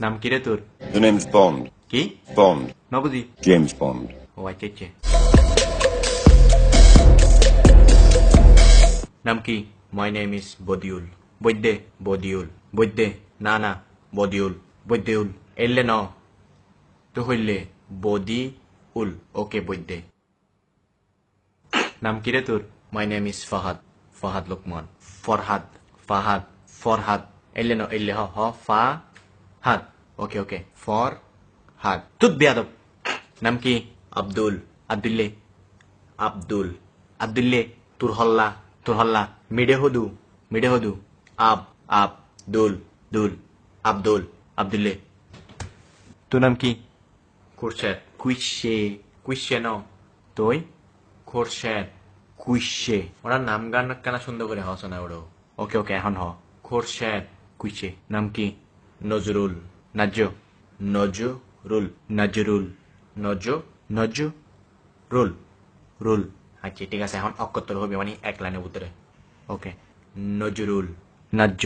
নাম কি রে তোর Bond. কি. নবজি James Bond. ও আচ্ছা আচ্ছা নাম কি my name is Badiul Baidya Badiul Baidya না না বদিউল বৈদ্যুল এলে ন তো হইলে বদি উল ওকে বৈদ্যে নাম কি রে তোর মাই নেম ফাহাদ ফাহাদ লোকমান ফরহাদ ফাহাদ ফরহাদ এলে ন এলে হ হ ফা হাদ ওকে ওকে ফর হাদ তুত বেয়াদব নাম কি আব্দুল আব্দুল্লে আব্দুল আব্দুল্লে তোর হল্লা তোর হল্লা মিডে হদু মিডে হদু আব আব দুল দুল আব্দুল আব্দুল্লে তোর নাম কি খোরশেদ কুইশে কুইশে ন তুই খোরশেদ কুইশে ওরা নাম গান কেনা সুন্দর করে হস না ওরও ওকে ওকে এখন হ খোরশেদ কুইশে নাম কি? নজরুল। নাজ্য নজরুল। নজরুল। নজ নজ রুল। রুল আচ্ছা ঠিক আছে, এখন অকত্তর হবে মানে এক লাইনের ভিতরে ওকে। নজরুল। নাজ্য